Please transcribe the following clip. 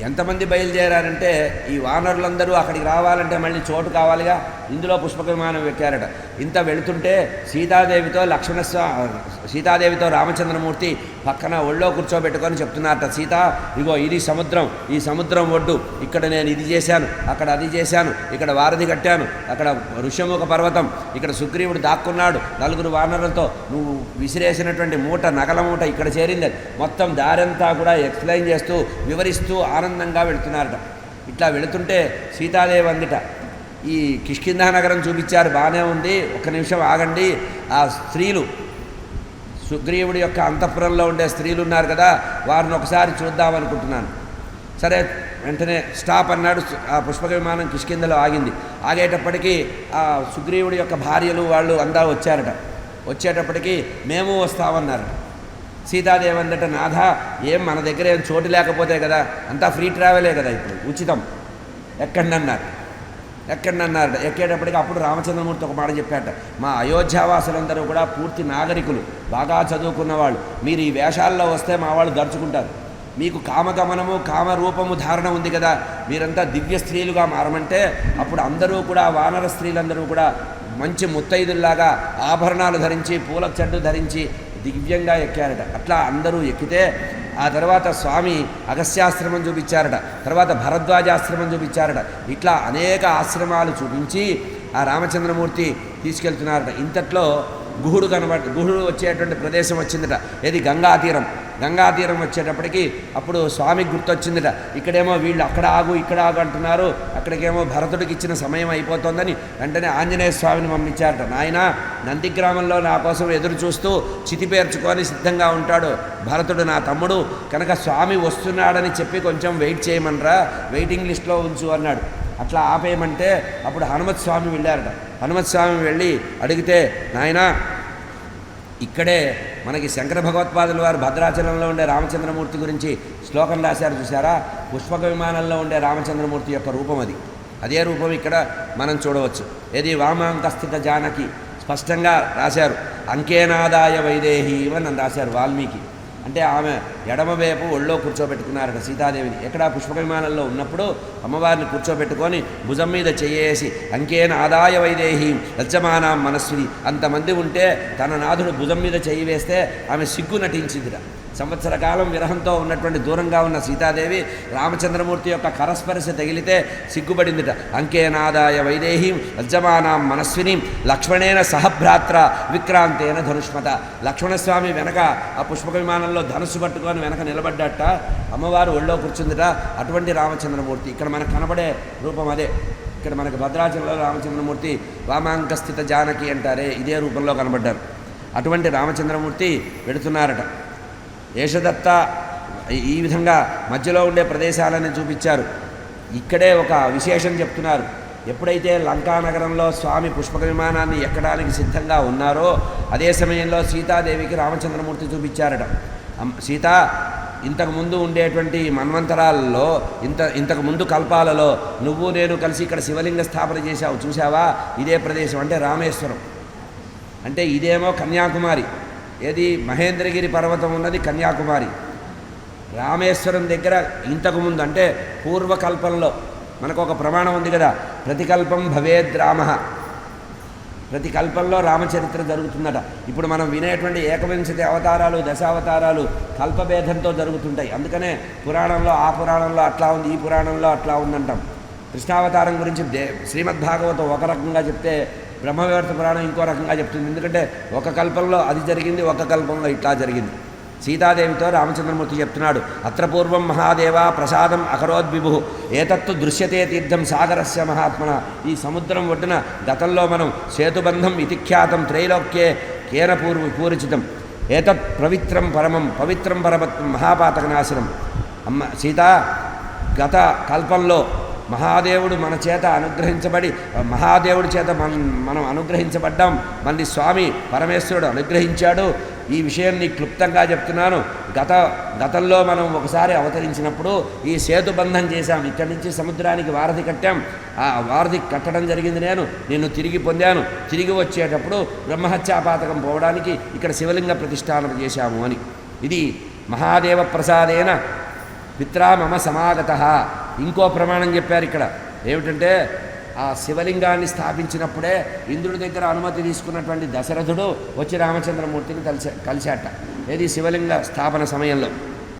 ఎంతమంది బయలుదేరారంటే ఈ వానరులందరూ అక్కడికి రావాలంటే మళ్ళీ చోటు కావాలిగా? ఇందులో పుష్పక విమానం ఎక్కారట. ఇంత వెళుతుంటే సీతాదేవితో లక్ష్మణ సీతాదేవితో రామచంద్రమూర్తి పక్కన ఒళ్ళో కూర్చోబెట్టుకొని చెప్తున్నారట సీత ఇగో ఇది సముద్రం ఈ సముద్రం ఒడ్డు. ఇక్కడ నేను ఇది చేశాను అక్కడ అది చేశాను ఇక్కడ వారధి కట్టాను అక్కడ ఋష్యముఖ పర్వతం ఇక్కడ సుగ్రీవుడు దాక్కున్నాడు నలుగురు వానరులతో నువ్వు విసిరేసినటువంటి మూట నగల మూట ఇక్కడ చేరింది మొత్తం దారంతా కూడా ఎక్స్ప్లెయిన్ చేస్తూ వివరిస్తూ ఆనందంగా వెళుతున్నారట. ఇట్లా వెళుతుంటే సీతాదేవి అందిట ఈ కిష్కింధా నగరం చూపించారు బాగానే ఉంది ఒక్క నిమిషం ఆగండి. ఆ స్త్రీలు సుగ్రీవుడి యొక్క అంతఃపురంలో ఉండే స్త్రీలు ఉన్నారు కదా వారిని ఒకసారి చూద్దామనుకుంటున్నాను సరే వెంటనే స్టాప్ అన్నాడు ఆ పుష్పక విమానం కిష్కిందలో ఆగింది. ఆగేటప్పటికీ ఆ సుగ్రీవుడి యొక్క భార్యలు వాళ్ళు అందా వచ్చారట. వచ్చేటప్పటికి మేము వస్తామన్నారు సీతాదేవి అందట నాథ ఏం మన దగ్గర ఏం చోటు లేకపోతే కదా అంతా ఫ్రీ ట్రావెలే కదా ఇప్పుడు ఉచితం. ఎక్కడన్నారు అన్నారు ఎక్కేటప్పటికి అప్పుడు రామచంద్రమూర్తి ఒక మాట చెప్పాట మా అయోధ్యావాసులందరూ కూడా పూర్తి నాగరికులు బాగా చదువుకున్న వాళ్ళు మీరు ఈ వేషాల్లో వస్తే మా వాళ్ళు దర్చుకుంటారు. మీకు కామగమనము కామరూపము ధారణ ఉంది కదా మీరంతా దివ్య స్త్రీలుగా మారమంటే అప్పుడు అందరూ కూడా వానర స్త్రీలందరూ కూడా మంచి ముత్తైదుల్లాగా ఆభరణాలు ధరించి పూల చెడ్డు ధరించి దివ్యంగా ఎక్కారట. అట్లా అందరూ ఎక్కితే ఆ తర్వాత స్వామి అగస్యాశ్రమం చూపించారట. తర్వాత భరద్వాజాశ్రమం చూపించారట. ఇట్లా అనేక ఆశ్రమాలు చూపించి ఆ రామచంద్రమూర్తి తీసుకెళ్తున్నారట. ఇంతట్లో గుహుడు కనబడి గుహుడు వచ్చేటువంటి ప్రదేశం వచ్చిందట. ఏది గంగా తీరం గంగా తీరం వచ్చేటప్పటికి అప్పుడు స్వామికి గుర్తొచ్చిందిట. ఇక్కడేమో వీళ్ళు అక్కడ ఆగు ఇక్కడ ఆగు అంటున్నారు. అక్కడికేమో భరతుడికి ఇచ్చిన సమయం అయిపోతుందని వెంటనే ఆంజనేయ స్వామిని పంపించారట. నాయన నందిగ్రామంలో నా కోసం ఎదురు చూస్తూ చితి పేర్చుకొని సిద్ధంగా ఉంటాడు భరతుడు నా తమ్ముడు. కనుక స్వామి వస్తున్నాడని చెప్పి కొంచెం వెయిట్ చేయమనరా. వెయిటింగ్ లిస్ట్లో ఉంచు అన్నాడు. అట్లా ఆపేయమంటే అప్పుడు హనుమత్ స్వామి వెళ్ళారట. హనుమత్ స్వామి వెళ్ళి అడిగితే నాయనా ఇక్కడే మనకి శంకర భగవత్పాదుల వారు భద్రాచలంలో ఉండే రామచంద్రమూర్తి గురించి శ్లోకం రాశారు చూసారా పుష్పక విమానంలో ఉండే రామచంద్రమూర్తి యొక్క రూపం అది. అదే రూపం ఇక్కడ మనం చూడవచ్చు. ఏది వామాంకస్థిత జానకి స్పష్టంగా రాశారు. అంకేనాదాయ వైదేహి అని రాశారు వాల్మీకి. అంటే ఆమె ఎడమవైపు ఒళ్ళో కూర్చోబెట్టుకున్నారట సీతాదేవిని. ఎక్కడ పుష్ప విమానంలో ఉన్నప్పుడు అమ్మవారిని కూర్చోబెట్టుకొని భుజం మీద చెయ్యేసి అంకేన ఆదాయ వైదేహి లజ్జమానాం మనస్విని అంతమంది ఉంటే తన నాథుడు భుజం మీద చెయ్యి వేస్తే ఆమె సిగ్గు నటించిందిరా సంవత్సర కాలం విరహంతో ఉన్నటువంటి దూరంగా ఉన్న సీతాదేవి రామచంద్రమూర్తి యొక్క కరస్పర్శ తగిలితే సిగ్గుపడిందిట. అంకేనాదాయ వైదేహీం లజ్జమానాం మనస్విని లక్ష్మణేన సహభ్రాత్ర విక్రాంతేన ధనుష్మత. లక్ష్మణస్వామి వెనక ఆ పుష్పక విమానంలో ధనుసు పట్టుకొని వెనక నిలబడ్డట. అమ్మవారు ఒళ్ళో కూర్చుందిట. అటువంటి రామచంద్రమూర్తి ఇక్కడ మనకు కనబడే రూపం అదే. ఇక్కడ మనకు భద్రాచలంలో రామచంద్రమూర్తి వామాంకస్థిత జానకి అంటారే ఇదే రూపంలో కనబడ్డారు. అటువంటి రామచంద్రమూర్తి పెడుతున్నారట యేషదత్త ఈ విధంగా మధ్యలో ఉండే ప్రదేశాలని చూపించారు. ఇక్కడే ఒక విశేషం చెప్తున్నారు. ఎప్పుడైతే లంకానగరంలో స్వామి పుష్పక విమానాన్ని ఎక్కడానికి సిద్ధంగా ఉన్నారో అదే సమయంలో సీతాదేవికి రామచంద్రమూర్తి చూపించారట. సీత ఇంతకుముందు ఉండేటువంటి మన్వంతరాలలో ఇంత ఇంతకు ముందు కల్పాలలో నువ్వు నేను కలిసి ఇక్కడ శివలింగ స్థాపన చేశావు. చూసావా ఇదే ప్రదేశం. అంటే రామేశ్వరం. అంటే ఇదేమో కన్యాకుమారి. ఏది? మహేంద్రగిరి పర్వతం ఉన్నది కన్యాకుమారి. రామేశ్వరం దగ్గర ఇంతకుముందు అంటే పూర్వకల్పంలో మనకు ఒక ప్రమాణం ఉంది కదా ప్రతికల్పం భవేద్ రామ. ప్రతి కల్పంలో రామచరిత్ర జరుగుతుందట. ఇప్పుడు మనం వినేటువంటి ఏకవింశతి అవతారాలు దశావతారాలు కల్పభేదంతో జరుగుతుంటాయి. అందుకనే పురాణంలో ఆ పురాణంలో అట్లా ఉంది ఈ పురాణంలో అట్లా ఉందంటాం. కృష్ణావతారం గురించి దే శ్రీమద్భాగవతం ఒక రకంగా చెప్తే బ్రహ్మవివర్త పురాణం ఇంకో రకంగా చెప్తుంది. ఎందుకంటే ఒక కల్పంలో అది జరిగింది ఒక కల్పంలో ఇట్లా జరిగింది. సీతాదేవితో రామచంద్రమూర్తి చెప్తున్నాడు అత్ర పూర్వం మహాదేవ ప్రసాదం అకరోద్విభు ఏతత్తు దృశ్యతే తీర్థం సాగరస్య మహాత్మన. ఈ సముద్రం ఒడ్డున గతంలో మనం సేతుబంధం ఇతిఖ్యాతం త్రైలోక్యే కేన పూర్వ పూరిచితం ఏతత్ పవిత్రం పరమం పవిత్రం పరమత్వం మహాపాతకనాశనం. అమ్మ సీత గత కల్పంలో మహాదేవుడు మన చేత అనుగ్రహించబడి మహాదేవుడి చేత మన మనం అనుగ్రహించబడ్డాం. మళ్ళీ స్వామి పరమేశ్వరుడు అనుగ్రహించాడు. ఈ విషయం నీకు క్లుప్తంగా చెప్తున్నాను. గత గతంలో మనం ఒకసారి అవతరించినప్పుడు ఈ సేతుబంధం చేశాం. ఇక్కడి నుంచి సముద్రానికి వారధి కట్టాం. ఆ వారధి కట్టడం జరిగింది నేను. నిన్ను తిరిగి పొందాను. తిరిగి వచ్చేటప్పుడు బ్రహ్మహత్యాపాతకం పోవడానికి ఇక్కడ శివలింగ ప్రతిష్టానం చేశాము అని. ఇది మహాదేవ ప్రసాదేన పిత్రా మమ సమాగత. ఇంకో ప్రమాణం చెప్పారు ఇక్కడ. ఏమిటంటే ఆ శివలింగాన్ని స్థాపించినప్పుడే ఇంద్రుడి దగ్గర అనుమతి తీసుకున్నటువంటి దశరథుడు వచ్చి రామచంద్రమూర్తిని కలిసి కలిశాట ఏది శివలింగ స్థాపన సమయంలో.